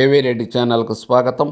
ఏవీ రెడ్డి ఛానల్కు స్వాగతం?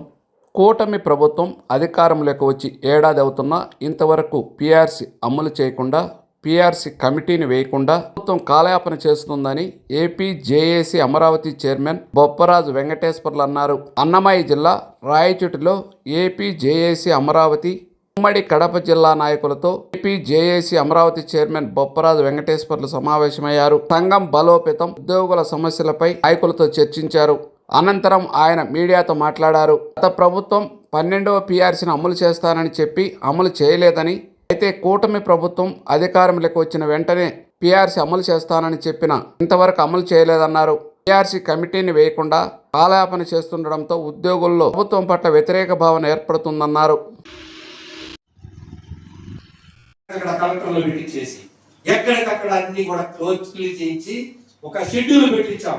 కూటమి ప్రభుత్వం అధికారంలోకి వచ్చి ఏడాది అవుతున్నా ఇంతవరకు పీఆర్సీ అమలు చేయకుండా పీఆర్సీ కమిటీని వేయకుండా ప్రభుత్వం కాలయాపన చేస్తుందని AP JAC Amaravati chairman Bopparaju Venkateswarlu అన్నారు. అన్నమయ్య జిల్లా రాయచోటిలో ఏపీ జేఏసీ అమరావతి ఉమ్మడి కడప జిల్లా నాయకులతో AP JAC Amaravati chairman Bopparaju Venkateswarlu సమావేశమయ్యారు. సంఘం బలోపేతం ఉద్యోగుల సమస్యలపై నాయకులతో చర్చించారు. అనంతరం ఆయన మీడియాతో మాట్లాడారు. గత ప్రభుత్వం పన్నెండవ పీఆర్సీని అమలు చేస్తానని చెప్పి అమలు చేయలేదని అయితే కూటమి ప్రభుత్వం అధికారంలోకి వచ్చిన వెంటనే పీఆర్సీ అమలు చేస్తానని చెప్పిన ఇంతవరకు అమలు చేయలేదన్నారు. పీఆర్సీ కమిటీని వేయకుండా కాలయాపన చేస్తుండడంతో ఉద్యోగుల్లో ప్రభుత్వం పట్ల వ్యతిరేక భావన ఏర్పడుతుందన్నారు. ఎక్కడికక్కడ అన్ని కూడా క్లోజ్ చేయించి ఒక షెడ్యూల్ పెట్టించాం.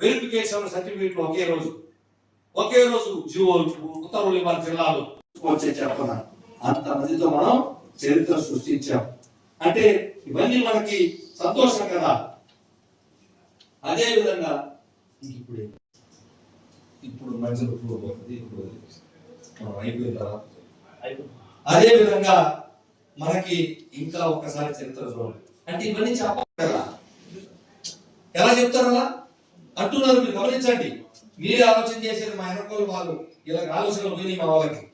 వెరిఫికేషన్ సర్టిఫికేట్లు ఒకే రోజు. ఒకే రోజు జీవో ఉత్తర్వులు ఇవ్వాలి జిల్లాలో. వచ్చే చెప్పన. అంత మందితో మనం చరిత్ర సృష్టించాం. అంటే ఇవన్నీ మనకి సంతోషం కదా. అదే విధంగా ఇప్పుడు. ఇప్పుడు మధ్యలో పోతుంది ఇప్పుడు మనం అయిపోయిన తర్వాత. అదే విధంగా మనకి ఇంకా ఒక్కసారి చరిత్ర చూడండి అంటే ఇవన్నీ చెప్పాలి కదా. ఎలా చెప్తారు అలా? అంటున్నారు మీరు గమనించండి. మీరే ఆలోచన చేసేది మా ఎనకోలు వాళ్ళు. ఇలా ఆలోచనలు పోయినాయి మా వాళ్ళకి.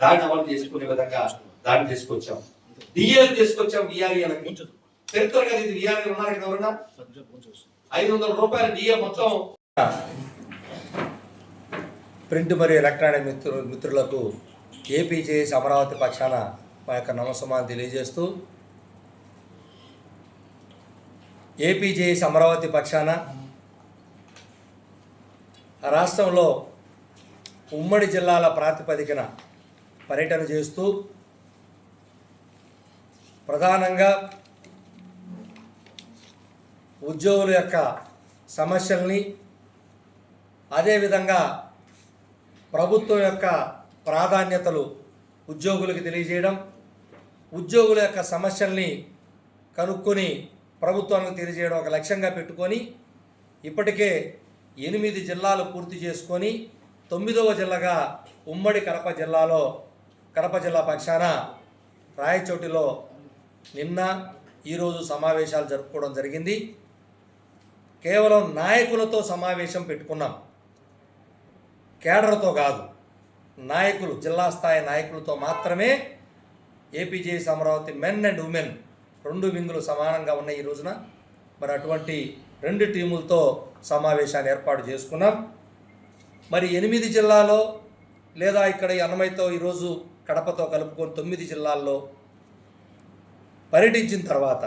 దాన్ని అమలు చేసుకునే విధంగా దాన్ని తీసుకొచ్చాం. డిఏలు తీసుకొచ్చాం విఆర్ఏలకి చెప్తారు కదా ఇది విఆర్ఏ ఉన్నారు ఇక్కడ ఎవరన్నా? ఐదు వందల రూపాయలు డిఏ మొత్తం. ప్రింట్ మరియు ఎలక్ట్రానిక్ మిత్రు మిత్రులకు ఏపీజేఎస్ అమరావతి పక్షాన మా యొక్క నమస్సమాన్ని తెలియజేస్తూ ఏపీజేఎస్ అమరావతి పక్షాన రాష్ట్రంలో ఉమ్మడి జిల్లాల ప్రాతిపదికన పర్యటన చేస్తూ ప్రధానంగా ఉద్యోగుల యొక్క సమస్యల్ని అదేవిధంగా ప్రభుత్వం యొక్క ప్రాధాన్యతలు ఉద్యోగులకు తెలియజేయడం ఉద్యోగుల యొక్క సమస్యల్ని కనుక్కొని ప్రభుత్వానికి తెలియజేయడం ఒక లక్ష్యంగా పెట్టుకొని ఇప్పటికే ఎనిమిది జిల్లాలు పూర్తి చేసుకొని తొమ్మిదవ జిల్లాగా ఉమ్మడి కడప జిల్లాలో కడప జిల్లా పక్షాన రాయచోటిలో నిన్న ఈరోజు సమావేశాలు జరుపుకోవడం జరిగింది. కేవలం నాయకులతో సమావేశం పెట్టుకున్నాం. కేడర్తో కాదు నాయకులు జిల్లా స్థాయి నాయకులతో మాత్రమే APJS Amaravati men and women రెండు వింగులు సమానంగా ఉన్నాయి ఈ రోజున. మరి అటువంటి రెండు టీములతో సమావేశాన్ని ఏర్పాటు చేసుకున్నాం. మరి ఎనిమిది జిల్లాలో లేదా ఇక్కడ ఈ అన్నమయ్యతో ఈరోజు కడపతో కలుపుకొని తొమ్మిది జిల్లాల్లో పర్యటించిన తర్వాత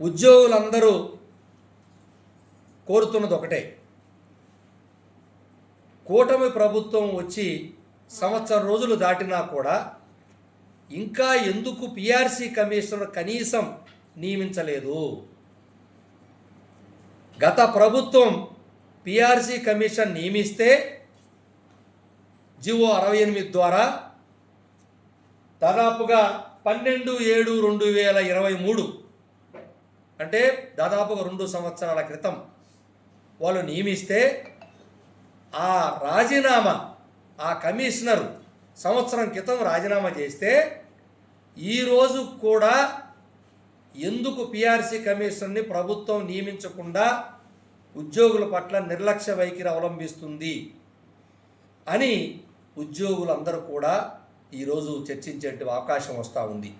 ఉద్యోగులందరూ కోరుతున్నది ఒకటే. కూటమి ప్రభుత్వం వచ్చి సంవత్సరం రోజులు దాటినా కూడా ఇంకా ఎందుకు పిఆర్సీ కమిషనర్ కనీసం నియమించలేదు? గత ప్రభుత్వం పిఆర్సీ కమిషన్ నియమిస్తే జివో అరవై ఎనిమిది ద్వారా దాదాపుగా పన్నెండు ఏడు రెండు వేల ఇరవై మూడు అంటే దాదాపుగా రెండు సంవత్సరాల క్రితం వాళ్ళు నియమిస్తే ఆ రాజీనామా ఆ కమిషనర్ సంవత్సరం క్రితం రాజీనామా చేస్తే ఈరోజు కూడా ఎందుకు పిఆర్సీ కమిషన్ని ప్రభుత్వం నియమించకుండా ఉద్యోగుల పట్ల నిర్లక్ష్య వైఖరి అవలంబిస్తుంది అని ఉద్యోగులందరూ కూడా ఈరోజు చర్చించే అవకాశం వస్తూ ఉంది.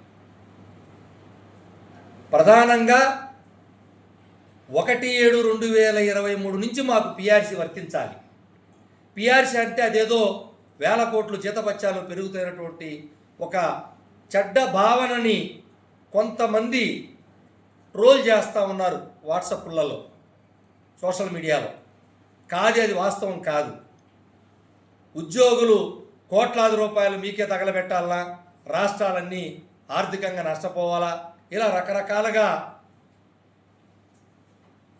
ప్రధానంగా ఒకటి ఏడు రెండు వేల ఇరవై మూడు నుంచి మాకు పిఆర్సీ వర్తించాలి. పిఆర్సీ అంటే అదేదో వేల కోట్లు జీతపత్యాలు పెరుగుతున్నటువంటి ఒక చెడ్డ భావనని కొంతమంది ట్రోల్ చేస్తూ ఉన్నారు వాట్సాప్లలో సోషల్ మీడియాలో. కాదు అది వాస్తవం కాదు. ఉద్యోగులు కోట్లాది రూపాయలు మీకే తగలబెట్టాలా రాష్ట్రాలన్నీ ఆర్థికంగా నష్టపోవాలా? ఇలా రకరకాలుగా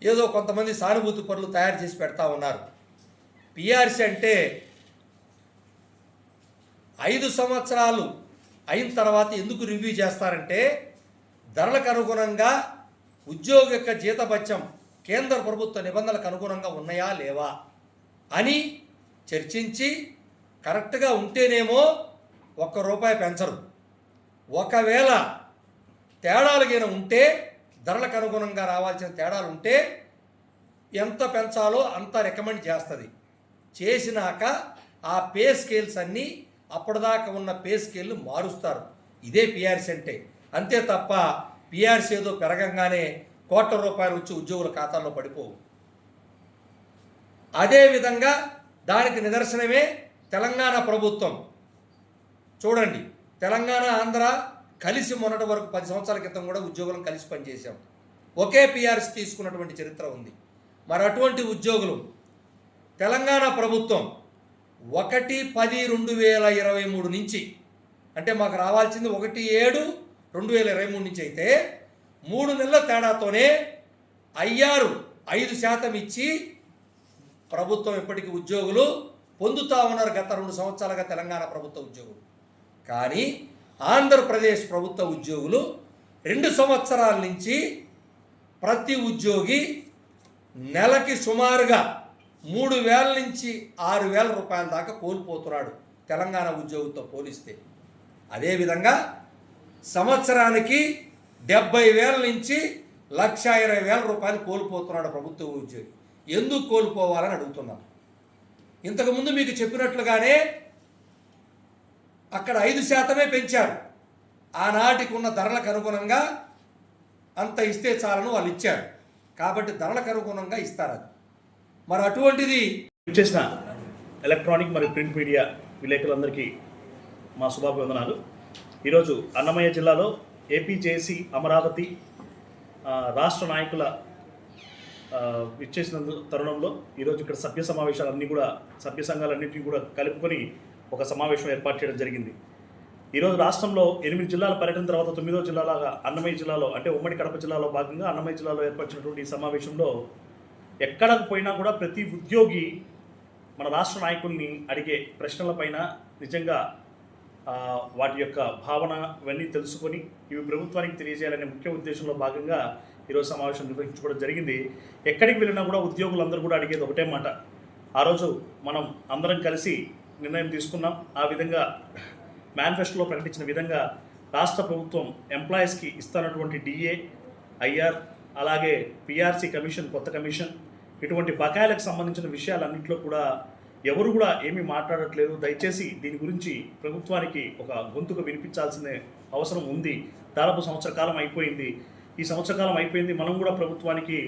ఏదో కొంతమంది సానుభూతి పనులు తయారు చేసి పెడతా ఉన్నారు. పిఆర్సీ అంటే ఐదు సంవత్సరాలు అయిన తర్వాత ఎందుకు రివ్యూ చేస్తారంటే ధరలకు అనుగుణంగా ఉద్యోగి యొక్క జీతభత్యం కేంద్ర ప్రభుత్వ నిబంధనలకు అనుగుణంగా ఉన్నాయా లేవా అని చర్చించి కరెక్ట్గా ఉంటేనేమో ఒక్క రూపాయి పెంచరు. ఒకవేళ తేడాలుగైనా ఉంటే ధరలకు అనుగుణంగా రావాల్సిన తేడాలు ఉంటే ఎంత పెంచాలో అంత రికమెండ్ చేస్తుంది. చేసినాక ఆ పే స్కేల్స్ అన్నీ అప్పటిదాకా ఉన్న పే స్కేల్ను మారుస్తారు. ఇదే పిఆర్సీ అంటే. అంతే తప్ప పిఆర్సీ ఏదో పెరగంగానే కోట్ల రూపాయలు వచ్చి ఉద్యోగుల ఖాతాల్లో పడిపోవు. అదేవిధంగా దానికి నిదర్శనమే తెలంగాణ ప్రభుత్వం. చూడండి తెలంగాణ ఆంధ్ర కలిసి మొన్నటి వరకు పది సంవత్సరాల క్రితం కూడా ఉద్యోగులను కలిసి పనిచేశాం. ఒకే పిఆర్సీ తీసుకున్నటువంటి చరిత్ర ఉంది. మరి అటువంటి ఉద్యోగులు తెలంగాణ ప్రభుత్వం ఒకటి పది రెండు వేల ఇరవై మూడు నుంచి అంటే మాకు రావాల్సింది ఒకటి ఏడు రెండు వేల ఇరవై మూడు నుంచి అయితే మూడు నెలల తేడాతోనే అయ్యారు ఐదు శాతం ఇచ్చి ప్రభుత్వం ఇప్పటికీ ఉద్యోగులు పొందుతా ఉన్నారు గత రెండు సంవత్సరాలుగా తెలంగాణ ప్రభుత్వ ఉద్యోగులు. కానీ ఆంధ్రప్రదేశ్ ప్రభుత్వ ఉద్యోగులు రెండు సంవత్సరాల నుంచి ప్రతి ఉద్యోగి నెలకి సుమారుగా మూడు వేల నుంచి ఆరు వేల రూపాయల దాకా కోల్పోతున్నాడు తెలంగాణ ఉద్యోగితో పోలిస్తే. అదేవిధంగా సంవత్సరానికి డెబ్బై వేల నుంచి లక్ష ఇరవై వేల రూపాయలు కోల్పోతున్నాడు ప్రభుత్వ ఉద్యోగి. ఎందుకు కోల్పోవాలని అడుగుతున్నాను. ఇంతకుముందు మీకు చెప్పినట్లుగానే అక్కడ ఐదు శాతమే పెంచారు. ఆనాటికి ఉన్న ధరలకు అనుగుణంగా అంత ఇస్తే చాలని వాళ్ళు ఇచ్చారు. కాబట్టి ధరలకు అనుగుణంగా ఇస్తారు అది. మరి అటువంటిది చేసిన ఎలక్ట్రానిక్ మరియు ప్రింట్ మీడియా విలేకరులందరికీ మా శుభాభివందనాలు. ఈరోజు అన్నమయ్య జిల్లాలో ఏపీజేసీ అమరావతి రాష్ట్ర నాయకుల ఇచ్చేసిన తరుణంలో ఈరోజు ఇక్కడ సభ్య సమావేశాలన్నీ కూడా సభ్య సంఘాలన్నింటినీ కూడా కలుపుకొని ఒక సమావేశం ఏర్పాటు చేయడం జరిగింది. ఈరోజు రాష్ట్రంలో ఎనిమిది జిల్లాల పర్యటన తర్వాత తొమ్మిదో జిల్లాలాగా అన్నమయ్య జిల్లాలో అంటే ఉమ్మడి కడప జిల్లాలో భాగంగా అన్నమయ్య జిల్లాలో ఏర్పరిచినటువంటి సమావేశంలో ఎక్కడకు పోయినా కూడా ప్రతి ఉద్యోగి మన రాష్ట్ర నాయకుల్ని అడిగే ప్రశ్నలపైన నిజంగా వాటి యొక్క భావన ఇవన్నీ తెలుసుకొని ఇవి ప్రభుత్వానికి తెలియజేయాలనే ముఖ్య ఉద్దేశంలో భాగంగా ఈరోజు సమావేశం నిర్వహించుకోవడం జరిగింది. ఎక్కడికి వెళ్ళినా కూడా ఉద్యోగులందరూ కూడా అడిగేది ఒకటే మాట. ఆ రోజు మనం అందరం కలిసి నిర్ణయం తీసుకున్నాం. ఆ విధంగా మేనిఫెస్టోలో ప్రకటించిన విధంగా రాష్ట్ర ప్రభుత్వం ఎంప్లాయీస్కి ఇస్తున్నటువంటి డిఏ ఐఆర్ అలాగే పిఆర్సీ కమిషన్ కొత్త కమిషన్ ఇటువంటి బకాయిలకు సంబంధించిన విషయాలన్నింటిలో కూడా ఎవరు కూడా ఏమీ మాట్లాడట్లేదు. దయచేసి దీని గురించి ప్రభుత్వానికి ఒక గొంతుకు వినిపించాల్సిన అవసరం ఉంది. దాదాపు సంవత్సర కాలం అయిపోయింది. ఈ సంవత్సర కాలం అయిపోయింది. మనం కూడా ప్రభుత్వానికి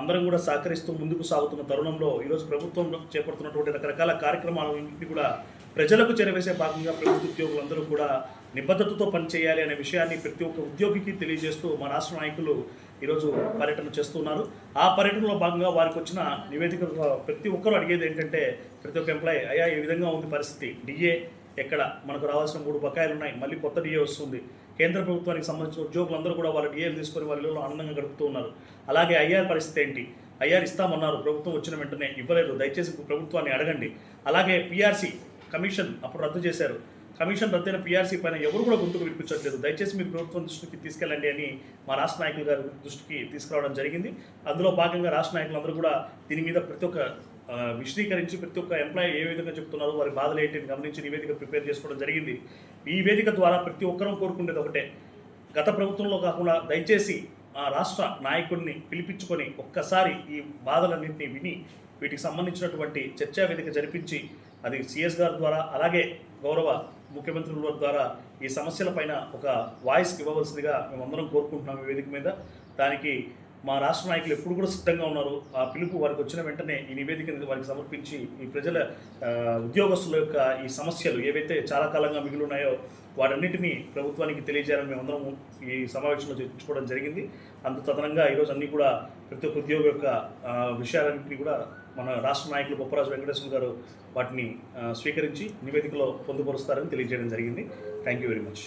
అందరం కూడా సహకరిస్తూ ముందుకు సాగుతున్న తరుణంలో ఈరోజు ప్రభుత్వం చేపడుతున్నటువంటి రకరకాల కార్యక్రమాలన్నింటినీ కూడా ప్రజలకు చేరవేసే భాగంగా ప్రభుత్వ ఉద్యోగులందరూ కూడా నిబద్ధతతో పనిచేయాలి అనే విషయాన్ని ప్రతి ఒక్క ఉద్యోగికి తెలియజేస్తూ మా రాష్ట్ర నాయకులు ఈరోజు పర్యటన చేస్తున్నారు. ఆ పర్యటనలో భాగంగా వారికి వచ్చిన నివేదిక ప్రతి ఒక్కరూ అడిగేది ఏంటంటే ప్రతి ఒక్క ఎంప్లాయీ అయ్యా ఈ విధంగా ఉంది పరిస్థితి. డిఏ ఎక్కడ? మనకు రావాల్సిన మూడు బకాయిలు ఉన్నాయి. మళ్ళీ కొత్త డిఏ వస్తుంది. కేంద్ర ప్రభుత్వానికి సంబంధించిన ఉద్యోగులందరూ కూడా వాళ్ళ డిఏలు తీసుకొని వాళ్ళు ఆనందంగా గడుపుతూ ఉన్నారు. అలాగే ఐఆర్ పరిస్థితి ఏంటి? ఐఆర్ ఇస్తామన్నారు. ప్రభుత్వం వచ్చిన వెంటనే ఇవ్వలేదు. దయచేసి ప్రభుత్వాన్ని అడగండి. అలాగే పిఆర్సీ కమిషన్ అప్పుడు రద్దు చేశారు. కమిషన్ రద్దైన పీఆర్సీ పైన ఎవరు కూడా గుర్తుకు వినిపించట్లేదు. దయచేసి మీరు ప్రభుత్వం దృష్టికి తీసుకెళ్ళండి అని మా రాష్ట్ర నాయకులు గారి దృష్టికి తీసుకురావడం జరిగింది. అందులో భాగంగా రాష్ట్ర నాయకులందరూ కూడా దీని మీద ప్రతి ఒక్క విశదీకరించి ప్రతి ఒక్క ఎంప్లాయీ ఏ విధంగా చెప్తున్నారో వారి బాధలు ఏంటిని గమనించి నివేదిక ప్రిపేర్ చేసుకోవడం జరిగింది. ఈ వేదిక ద్వారా ప్రతి ఒక్కరూ కోరుకునేది ఒకటే. గత ప్రభుత్వంలో కాకుండా దయచేసి ఆ రాష్ట్ర నాయకుడిని పిలిపించుకొని ఒక్కసారి ఈ బాధలన్నింటినీ విని వీటికి సంబంధించినటువంటి చర్చా వేదిక జరిపించి అది సిఎస్ గారి ద్వారా అలాగే గౌరవ ముఖ్యమంత్రుల ద్వారా ఈ సమస్యలపైన ఒక వాయిస్ ఇవ్వవలసిందిగా మేమందరం కోరుకుంటున్నాం ఈ వేదిక మీద. దానికి మా రాష్ట్ర నాయకులు ఎప్పుడు కూడా సిద్ధంగా ఉన్నారు. ఆ పిలుపు వారికి వచ్చిన వెంటనే ఈ నివేదికను వారికి సమర్పించి ఈ ప్రజల ఉద్యోగస్తుల యొక్క ఈ సమస్యలు ఏవైతే చాలా కాలంగా మిగిలి ఉన్నాయో వాటన్నిటినీ ప్రభుత్వానికి తెలియజేయాలని మేమందరం ఈ సమావేశంలో చర్చించుకోవడం జరిగింది. అంత తదనంగా ఈరోజు అన్ని కూడా ప్రతి ఒక్క ఉద్యోగం యొక్క విషయాలన్నింటినీ కూడా మన రాష్ట్ర నాయకులు బొప్పరాజు వెంకటేశ్వర గారు వాటిని స్వీకరించి నివేదికలో పొందుపరుస్తారని తెలియజేయడం జరిగింది. Thank you very much